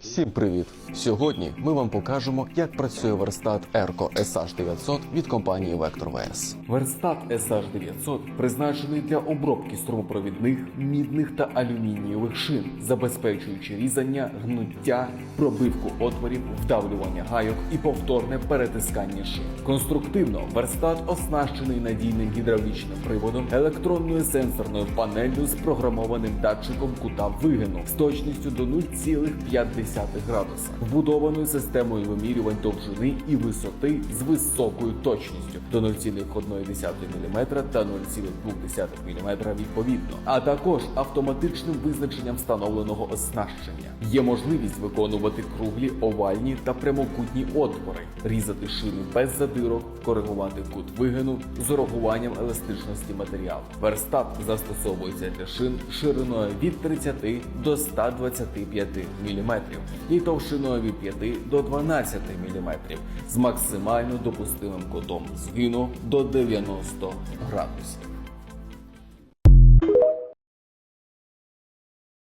Всім привіт! Сьогодні ми вам покажемо, як працює верстат ERCO SH900 від компанії VectorVS. Верстат SH900 призначений для обробки струмопровідних, мідних та алюмінієвих шин, забезпечуючи різання, гнуття, пробивку отворів, вдавлювання гайок і повторне перетискання шин. Конструктивно верстат оснащений надійним гідравлічним приводом, електронною сенсорною панеллю з програмованим датчиком кута вигину з точністю до 0,5 градуса, вбудованою системою вимірювань довжини і висоти з високою точністю до 0,1 мм та 0,2 мм відповідно, а також автоматичним визначенням встановленого оснащення. Є можливість виконувати круглі, овальні та прямокутні отвори, різати шини без задирок, коригувати кут вигину з урахуванням еластичності матеріалу. Верстат застосовується для шин шириною від 30 до 125 мм і товщиною від 5 до 12 мм з максимально допустимим кутом згину до 90 градусів.